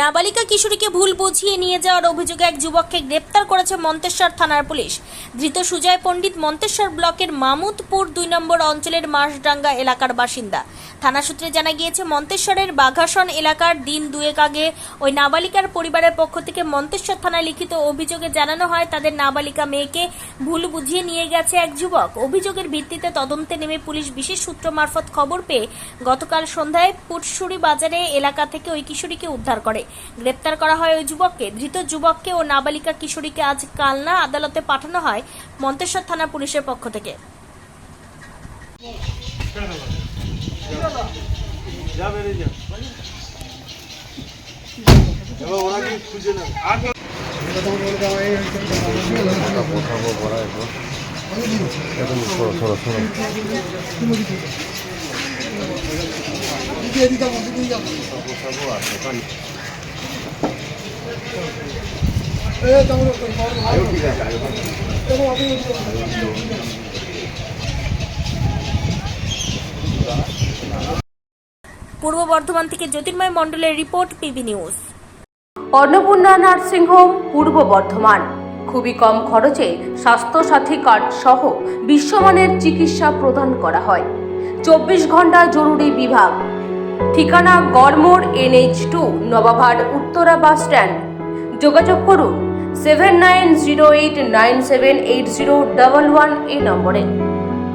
নাবালিকা কিশোরীকে ভুল বুঝিয়ে নিয়ে যাওয়ার অভিযোগে এক যুবককে গ্রেপ্তার করেছে মন্তেশ্বর থানার পুলিশ। ধৃত সুজয় পণ্ডিত মন্তেশ্বর ব্লকের মামুদপুর দুই নম্বর অঞ্চলের মাসডাঙ্গা এলাকার বাসিন্দা। থানা সূত্রে জানা গিয়েছে, মন্তেশ্বরের বাঘাসন এলাকার দিন দুয়েক আগে ওই নাবালিকার পরিবারের পক্ষ থেকে মন্তেশ্বর থানায় লিখিত অভিযোগে জানানো হয়, তাদের নাবালিকা মেয়েকে ভুল বুঝিয়ে নিয়ে গেছে এক যুবক। অভিযোগের ভিত্তিতে তদন্তে নেমে পুলিশ বিশেষ সূত্র মারফত খবর পেয়ে গতকাল সন্ধ্যায় পুটসুরি বাজারে এলাকা থেকে ওই কিশোরীকে উদ্ধার করে। গ্রেপ্তার করা হয় ওই যুবককে। ধৃত যুবককে ও নাবালিকা কিশোরীকে আজ কালনা আদালতে পাঠানো হয় মন্তেশ্বর থানা পুলিশের পক্ষ থেকে। যা বেরিয়ে যা এবার ওরা কি খুঁজে নেবে কোথাও করা এখন এখন সরো সরো সরো কোথাও আছে পূর্ব বর্ধমান থেকে জ্যোতির্ময় মণ্ডলের report PB news. Annapurna nursing home, Purba Bardhaman. খুবই কম খরচে স্বাস্থ্যসাথী কার্ড সহ বিশ্বমানের চিকিৎসা প্রদান করা হয়। চব্বিশ ঘণ্টা জরুরি বিভাগ। ঠিকানা Garmor NH two, Nababhat, Uttara bus stand. যোগাযোগ করুন seven nine zero eight nine seven eight zero double one এই নম্বরে।